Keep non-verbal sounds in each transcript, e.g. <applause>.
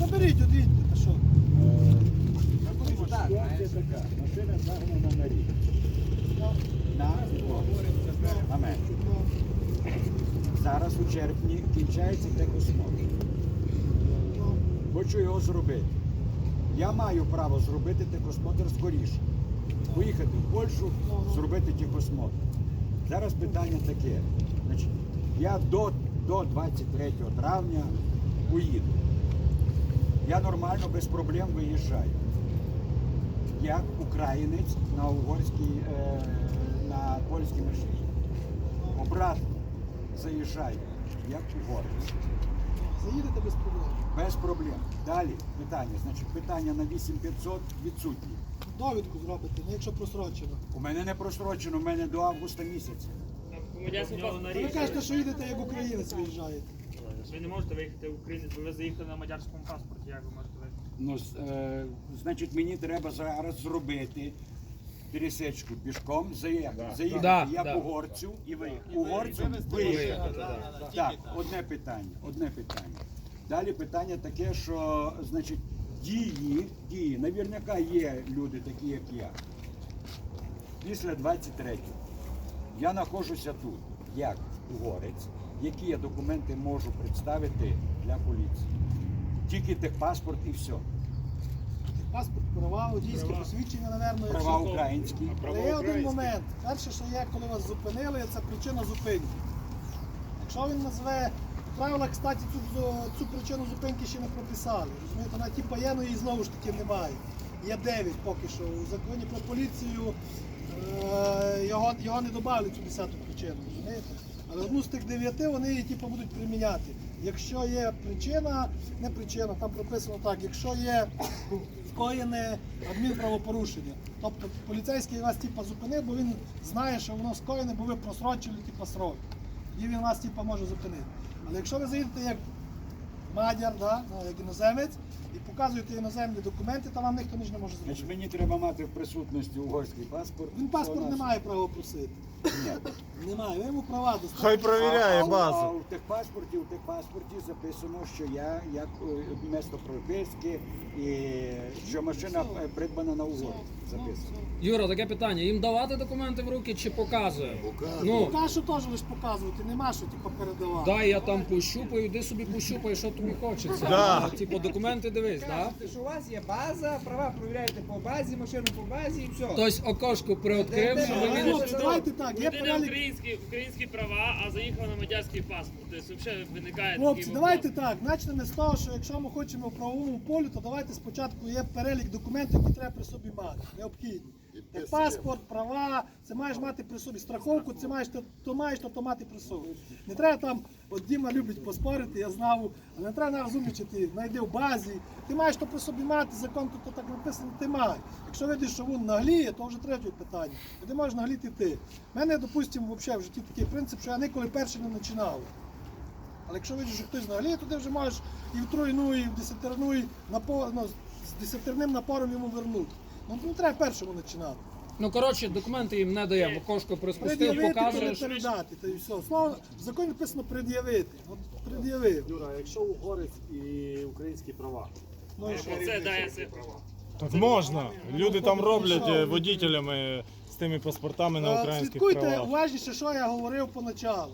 Заберіть, одвідьте, та що? Машина загнана на рік. Зараз у червні кінчається техосмотр. Хочу його зробити. Я маю право зробити техосмотр скоріше. Поїхати в Польщу, зробити техосмотр. Зараз питання таке. Значить, я до, до 23 травня уїду. Я нормально, без проблем виїжджаю. Як українець на угорській, е, на польській машині. Обратно заїжджаю, як угорець. Заїдете без проблем. Без проблем. Далі питання. Значить, питання на 8500 відсутні. Довідку зробите, ну якщо просрочено. У мене не просрочено, у мене до августа місяця. Та ви кажете, що їдете як українець виїжджаєте. Ви не можете виїхати в Україну, бо ви заїхали на мадярському паспорті. Як ви можете виїхати? Ну, з- е, значить, мені треба зараз зробити пересечку пішком, заїхати. заїхати Да, я да. по горцю і виїхати. У горцю виїхати. Так, одне питання, одне питання. Далі питання таке, що значить, дії, дії, навірняка є люди такі, як я. Після 23-го я знаходжуся тут, як угорець, які я документи можу представити для поліції. Тільки техпаспорт і все. Паспорт, права, водійське посвідчення, напевно. Права українські. Але є один момент. Перше, що є, коли вас зупинили, це причина зупинки. Якщо він назве правила, кстати, цю, цю причину зупинки ще не прописали. Розумієте, вона типу є, але її знову ж таки немає. Є 9 поки що. У законі про поліцію е, його, його не додали цю 10 причину, розумієте? Але одну з тих 9 вони її типу, будуть приміняти. Якщо є причина, не причина, там прописано так, якщо є скоєне адмінправопорушення. Тобто поліцейський вас типу, зупинив, бо він знає, що воно скоєне, бо ви просрочили типу, срок. І він вас типу, може зупинити. Але якщо ви заїдете як мадяр, да, ну, як іноземець, і показуєте іноземні документи, то вам ніхто ніч не може Значить, мені треба мати в присутності угорський паспорт. Він паспорт не має права просити. Ні. Немає, ви йому права достатньо. Хай провіряє А- а- А базу. у техпаспорті, у техпаспорті записано, що я як е, місто прописки і що машина е, придбана на угорі. Записано. Юра, таке питання: їм давати документи в руки чи показує? Ну, Кашу теж лише показувати, нема що типу, передавати. дай я там пощупаю, іди собі пощупай, що тобі хочеться. Да. Типу документи дивись, так? Кажете, що у вас є база, права перевіряєте по базі, машину по базі і все. Хтось окошко приоткрив, щоб він. хлопці, давайте так, є перелік. Українські, українські права, а заїхав на мадярський паспорт. Тобто взагалі виникає Хлопці, такий давайте вопрос. так. Начнемо з того, що якщо ми хочемо в правовому полі, то давайте спочатку є перелік документів, які треба при собі мати. Необхідні. Так, паспорт, права, це маєш мати при собі страховку, це маєш то, то маєш то, то мати при собі. Не треба там, от Діма любить поспорити, я знав, але не треба розумничати, знайди в базі. Ти маєш то при собі мати, закон тут то так написано, ти маєш. Якщо видиш, що він нагліє, то вже третє питання. Ти можеш нагліти ти. У мене, допустимо, взагалі в житті такий принцип, що я ніколи перший не починав. Але якщо видиш, що хтось нагліє, то ти вже можеш і в тройну, і в десятерну, і напо, ну, з десятерним напором йому вернути. Ну не треба першому починати. Ну коротше, документи їм не даємо. Окошко приспустив, Пред'явити, показуєш. передати, то і все. Слово в законі написано пред'явити. От пред'явив. Юра, якщо угорець і українські права. Ну і що? Це дає це права. Так можна. Люди там роблять е, водітелями з тими паспортами на Е, українських Слідкуйте правах. уважніше, що я говорив поначалу.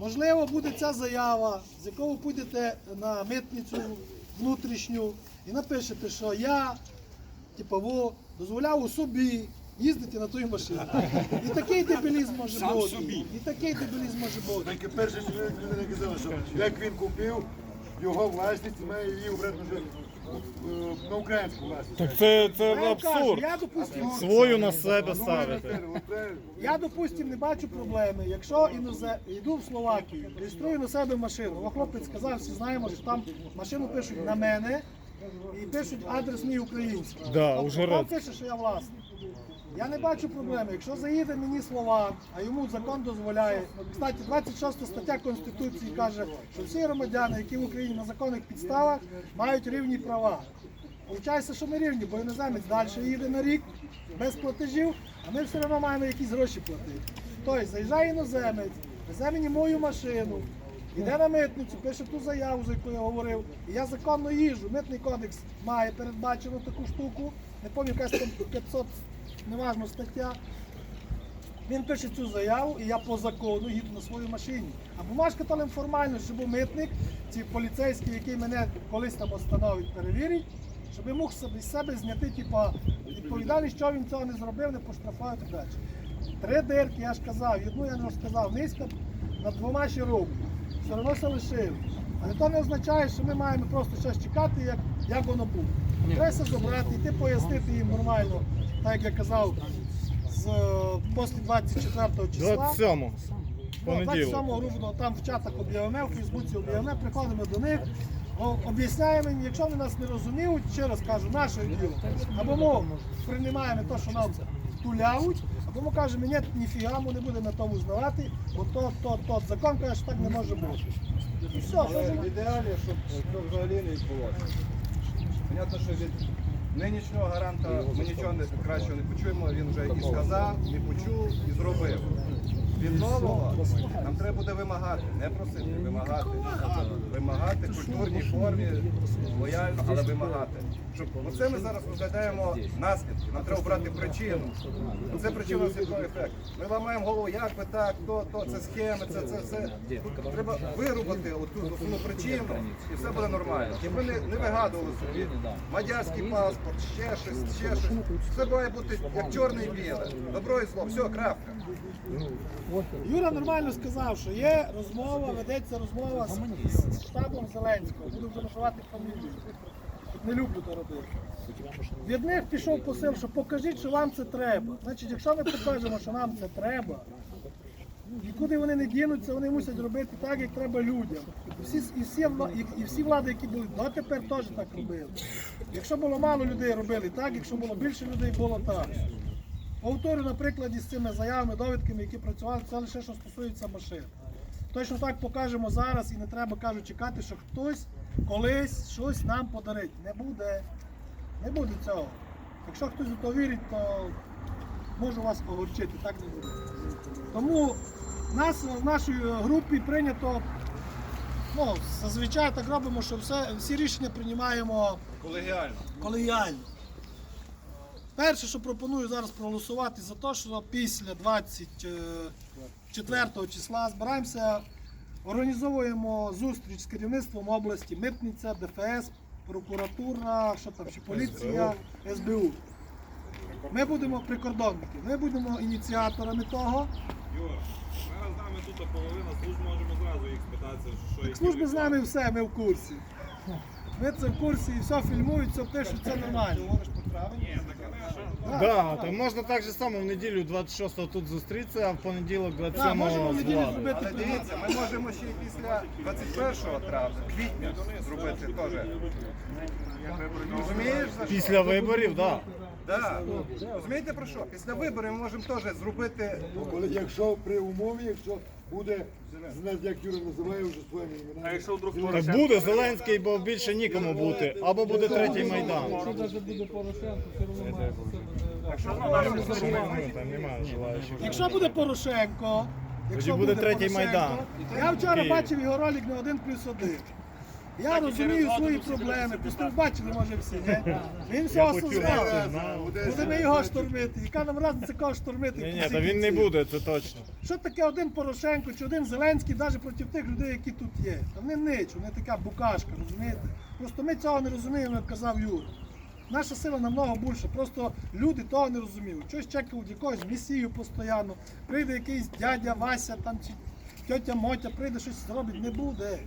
Можливо, буде ця заява, з якою підете на митницю внутрішню і напишете, що я, типу, во, дозволяв у собі їздити на тій машині. І такий дебілізм може Сам бути. собі. І такий дебілізм може бути. Тільки перше, що людина казала, що як він купив, його власність має її обратно вже е, на українську власність. Так це, це Я кажу, абсурд. я, допустим, Свою на себе Ну, ставити. правильно. Я, допустим, не бачу проблеми. Якщо інозе... йду в Словакію, реєструю на себе машину. О, хлопець сказав, всі знаємо, що там машину пишуть на мене і пишуть адрес мій український. Да, Тобто уже рад. пише, що я власник. Я не бачу проблеми. Якщо заїде мені слова, а йому закон дозволяє. Кстати, 26 стаття Конституції каже, що всі громадяни, які в Україні на законних підставах, мають рівні права. Получається, що ми рівні, бо іноземець далі їде на рік без платежів, а ми все одно маємо якісь гроші платити. Тобто заїжджає іноземець, везе мені мою машину, Іде на митницю, пише ту заяву, за яку я говорив. І я законно їжджу. Митний кодекс має передбачену таку штуку. Не пам'ятаю, якась там 500, неважно, стаття. Він пише цю заяву, і я по закону їду на своїй машині. А бумажка лише формально, щоб митник, ці поліцейські, який мене колись там остановить, перевірить, щоб я мог собі з себе зняти типа, відповідальність, що він цього не зробив, не поштрафує і так далі. Три дирки, я ж казав, одну я не розказав, низько над двома ще роблю. Все одно все лишили. Але то не означає, що ми маємо просто щось чекати, як, як воно буде. Треба все забрати, йти пояснити їм нормально, так як я казав, з е, після 24 числа. 27 Ну, понеділок. 27 грудня там в чатах об'явимо, в Фейсбуці об'явимо, приходимо до них, об'ясняємо їм, якщо вони нас не розуміють, ще раз кажу, наше діло. Або ми приймаємо те, що нам туляють, або ми кажемо, ні, ніфіга, ми не будемо на тому знавати, бо то, то, то, закон каже, що так не може бути. І все, Але що в ідеалі, щоб цього взагалі не відбулося. Понятно, що від нинішнього гаранта ми нічого не, кращого не почуємо, він вже і сказав, і почув, і зробив. Від нового нам треба буде вимагати, не просити, вимагати. Вимагати в культурній формі, лояльно, але вимагати. Оце ми зараз розглядаємо наслідки. Нам треба брати причину. Це причина слідного ефекту. Ми ламаємо голову, як би так, то, то, це схеми, це, це все. Треба вирубати оту основну причину, і все буде нормально. Щоб ми не, вигадували собі мадярський паспорт, ще щось, ще щось. Все має бути як чорне і біле. Добро і зло, все, крапка. Юра нормально сказав, що є розмова, ведеться розмова з, штабом Зеленського. Буду вже називати фамілію. Не люблю то робити. Від них пішов посил, що покажіть, що вам це треба. Значить, якщо ми покажемо, що нам це треба, нікуди вони не дінуться, вони мусять робити так, як треба людям. І всі, і всі, і, всі влади, які були дотепер, теж так робили. Якщо було мало людей, робили так, якщо було більше людей, було так. Повторю на прикладі з цими заявами, довідками, які працювали, це лише що стосується машин. Точно так покажемо зараз і не треба кажуть чекати, що хтось колись щось нам подарить. Не буде. Не буде цього. Якщо хтось у то вірить, то можу вас огорчити, так не буде. Тому в нас в нашій групі прийнято, ну, зазвичай так робимо, що все, всі рішення приймаємо Колегіально. колегіально. Перше, що пропоную зараз проголосувати за те, що після 24 числа збираємося, організовуємо зустріч з керівництвом області, митниця, ДФС, прокуратура, що там ще поліція, СБУ. Ми будемо прикордонники, ми будемо ініціаторами того. Юра, зараз з нами тут половина служб можемо зразу їх спитатися, що Так служби з нами все, ми в курсі. Ми це в курсі і все фільмують, все пишуть, це нормально. Да, там можна так же само в неділю 26-го тут зустрітися, а в понеділок Так, 27-го можемо в з неділю владою. зробити Але дивіться, ми можемо ще й після 21 травня, квітня зробити теж. Розумієш? за що? Після виборів, так. Да. Розумієте про що? Після виборів ми можемо теж зробити. Коли, якщо при умові, якщо буде, як Юра називає вже своїми іменами. А якщо вдруг Так буде Зеленський, бо більше нікому бути. Або буде третій майдан. Ну, там немає желаючих. Якщо буде Порошенко, якщо буде третій Порошенко, Майдан. Я вчора бачив його ролик на один плюс один. Я розумію свої проблеми, просто бачили, може всі, ні? Він все осознав. Будемо його штурмити. Яка нам разниця кого штурмити? Ні, ні, та він не буде, це точно. Що таке один Порошенко чи один Зеленський навіть проти тих людей, які тут є? Та вони нич, вони така букашка, розумієте? Просто ми цього не розуміємо, як казав Юра. Наша сила намного більше, просто люди того не розуміють. Щось чекають якогось месію постійно. Прийде якийсь дядя Вася там чи тьотя Мотя, прийде щось зробить, не буде.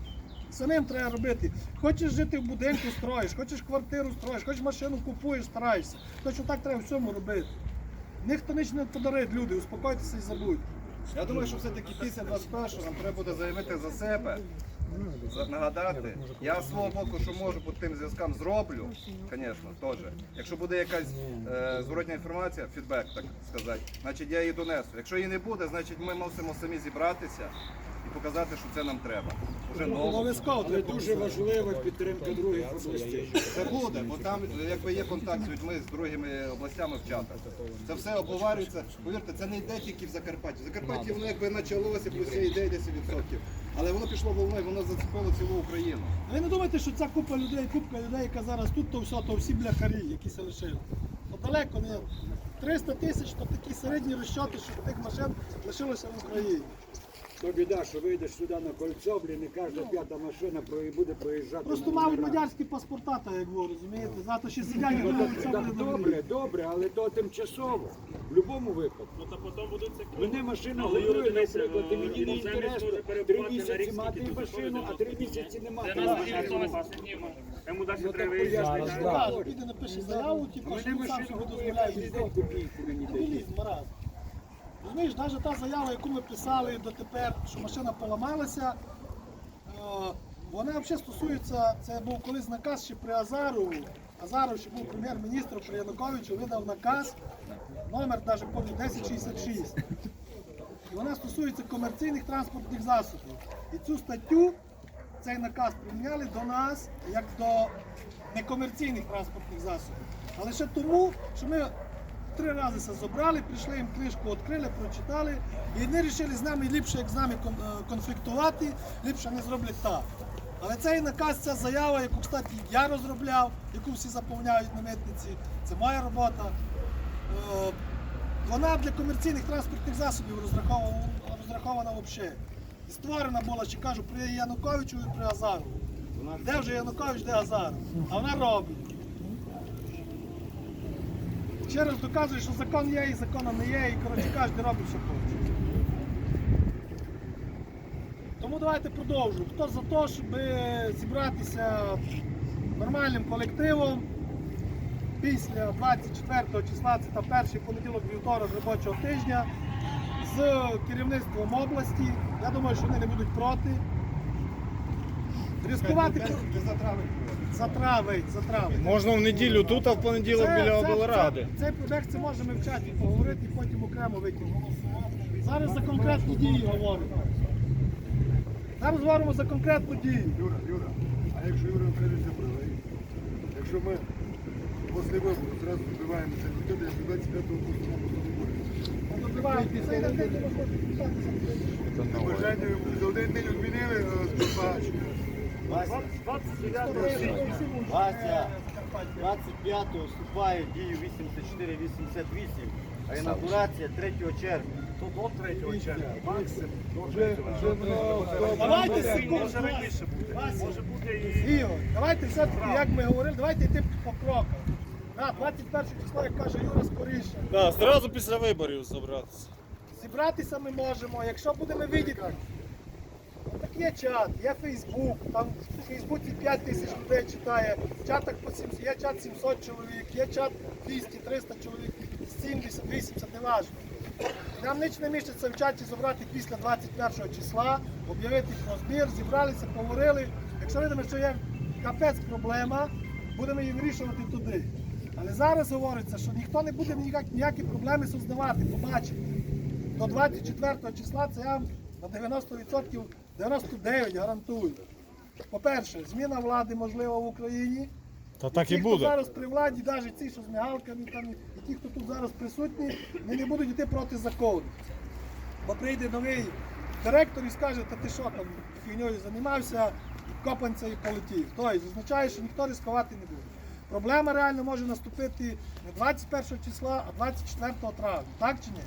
Самим треба робити. Хочеш жити в будинку, строїш, хочеш квартиру строїш, хочеш машину купуєш, стараєшся. Точно так треба всьому робити. Ніхто ніч не подарить люди, успокойтеся і забудьте. Я думаю, що все-таки після 21-го нам треба буде заявити за себе, нагадати. Я свого боку, що можу по тим зв'язкам зроблю, звісно, теж. Якщо буде якась е, зворотня інформація, фідбек, так сказати, значить я її донесу. Якщо її не буде, значить ми мусимо самі зібратися і показати, що це нам треба. Уже ново. Але дуже важлива підтримка других областей. Це буде, бо там якби є контакт з людьми з другими областями в чатах. Це все обговорюється. Повірте, це не йде тільки в Закарпатті. В Закарпатті воно якби почалося, плюс ще йде 10%. Але воно пішло волною, воно зацепило цілу Україну. Ви не думайте, що ця купа людей, купка людей, яка зараз тут, то все, то всі бляхарі, які се лишили. Далеко не 300 тисяч, то такі середні розчоти, що тих машин лишилося в Україні. То біда, що вийдеш сюди на кольцо, блін, і кожна п'ята машина про- буде проїжджати. Просто на мають номера. мадярські паспорта, так як ви розумієте. Зато ще сидять і думають, що Так, буде добре, добре. добре, але то тимчасово. В будь-якому випадку. Ну та потім будуть це Мене машина Але, наприклад, і е, мені не іноземець інтересно. може Три перебувати на місяці мати машину, а три ну, місяці не мати. Це нас машину. не. Йому далі Ну, треба так виїжджати. пояснюй, так. так. піде напише заяву, типу, мене що він сам собі готує дозволяє кожен день копійку мені дає. Розумієш, навіть та заява, яку ми писали дотепер, що машина поламалася, е, вона взагалі стосується, це був колись наказ ще при Азарову. Азаров ще був прем'єр-міністром при Януковичу, видав наказ, номер навіть помню 1066. І вона стосується комерційних транспортних засобів. І цю статтю, цей наказ прийняли до нас як до некомерційних транспортних засобів. Але ще тому, що ми три рази це зібрали, прийшли їм книжку, відкрили, прочитали, і вони вирішили з нами ліпше, як з нами е, конфліктувати, ліпше не зроблять так. Але цей наказ, ця заява, яку, кстати, я розробляв, яку всі заповняють на митниці, це моя робота. Е, Вона для комерційних транспортних засобів розрахована, розрахована взагалі. І створена була, ще кажу, при Януковичу і при Азарову. Де вже Янукович, де Азаров? А вона робить. Ще раз доказує, що закон є і закону не є, і коротше кожен робить, що хоче. Тому давайте продовжуємо. Хто за те, щоб зібратися нормальним колективом після 24 числа, це там перший понеділок вівторок робочого тижня з керівництвом області. Я думаю, що вони не будуть проти. Ризикувати Ти за травень. за травень, за травень. Можна в неділю тут, а в понеділок Це- біля це- облради. це- Цей проект це можемо в чаті поговорити і потім окремо викинути. Зараз за конкретні дії говоримо. Зараз говоримо за конкретну дію. Юра, Юра, а якщо Юра прийдеться правий, якщо ми після вибору зразу добиваємося відкиди, як 25-го пустимо по Добиваєтеся, це йде день, можна підписатися. Бажання за один день відмінили е. 29 Вася, 25-го вступає в дію 84-88, а інаугурація 3 червня. То до 3 червня, максимум до 3 червня. Давайте секунду. Може раніше буде. Може бути і... Ігор, давайте все-таки, як ми говорили, давайте йти по крокам. На 21 число, як каже Юра, скоріше. Да, зразу після виборів зібратися. Зібратися ми можемо, якщо будемо видіти. Так є чат, є Фейсбук, там в Фейсбуці 5 тисяч людей читає, чатах по 700, є чат 700 чоловік, є чат 200, 300 чоловік, 70, 80, не важливо. Нам ніч не мішиться в чаті зібрати після 21 числа, об'явити про збір, зібралися, поговорили. Якщо видимо, що є капець проблема, будемо її вирішувати туди. Але зараз говориться, що ніхто не буде ніяк, ніякі проблеми создавати, побачите. До 24 числа це я на 90%, 99 гарантую. По-перше, зміна влади можлива в Україні. Та так ті, і хто зараз при владі, навіть ці, що з мигалками, там, і ті, хто тут зараз присутні, вони не будуть йти проти закону. Бо прийде новий директор і скаже, та ти що там фігньою займався, копанця і полетів. Тобто означає, що ніхто ризикувати не буде. Проблема реально може наступити не 21 числа, а 24 травня. Так чи ні?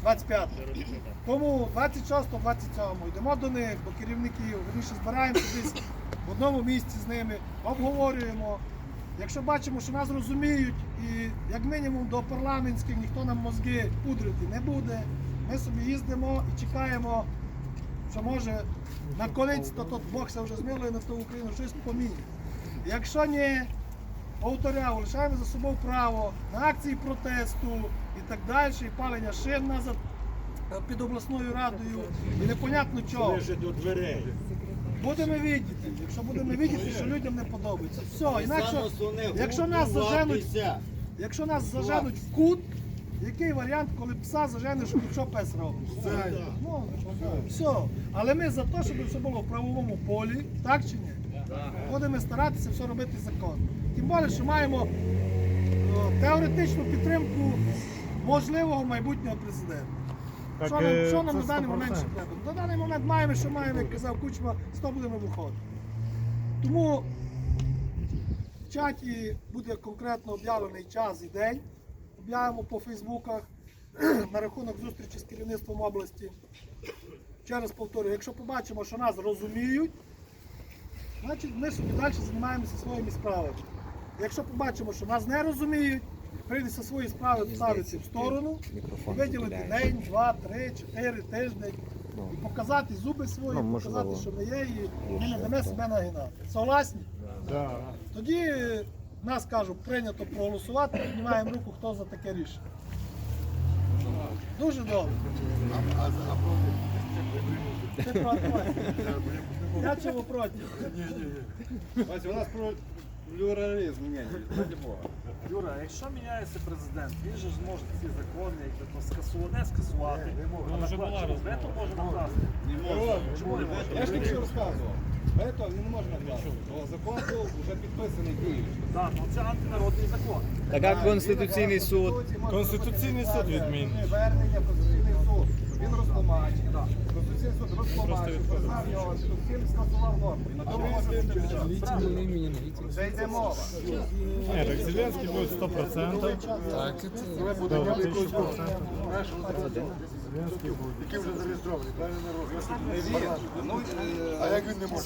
25. Тому 26-27 йдемо до них, до керівників, верніше збираємося десь в одному місці з ними, обговорюємо. Якщо бачимо, що нас розуміють, і як мінімум до парламентських ніхто нам мозги пудрити не буде, ми собі їздимо і чекаємо, що може на колець, то тут Бог вже змилує на ту Україну, щось поміняє. Якщо ні, повторяю, лишаємо за собою право на акції протесту і так далі, і палення шин назад під обласною радою, і непонятно чого. До дверей. Будемо видіти, якщо будемо видіти, що людям не подобається. Все, інакше, якщо нас заженуть, якщо нас заженуть в кут, який варіант, коли пса заженеш, що пес робить? Ну, все. Але ми за те, щоб все було в правовому полі, так чи ні? Будемо старатися все робити законно. Тим більше, що маємо е, теоретичну підтримку можливого майбутнього президента. Так, що нам, е, що нам на даний момент ще треба? На даний момент маємо, що маємо, як казав Кучма, 100 будемо виходити. Тому в чаті буде конкретно об'явлений час і день. Об'явимо по Фейсбуках <clears throat> на рахунок зустрічі з керівництвом області. Ще раз повторюю, якщо побачимо, що нас розуміють, значить ми собі далі займаємося своїми справами. Якщо побачимо, що нас не розуміють, прийдеться свої справи ставити в сторону, і виділити день, два, три, чотири, тиждень, і показати зуби свої, показати, що ми є, і ми не дамо себе нагинати. Согласні? Да. Тоді нас кажуть, прийнято проголосувати, піднімаємо руку, хто за таке рішення. Дуже добре. Ти проти? Я чого проти? Ось у нас про плюралізм ні, ради Бога. Юра, якщо міняється президент, він же ж зможе ці закони якби то скасувати, не скасувати. а вже була вето може накласти? Не може. Чому не може? Я ж тільки що розказував. Ето він не може накласти, бо закон був вже підписаний діючий. Так, ну це антинародний закон. Так як Конституційний суд. Конституційний суд відмінний. Звернення в Конституційний суд. Він розтлумачив. Суд розтлумачив, признав його, всім скасував норму. Йде мова. Ні, так Зеленський буде 100%. Так, це буде якусь Зеленський буде. Який вже зареєстрований, правильно. Ну, А е, як він не може?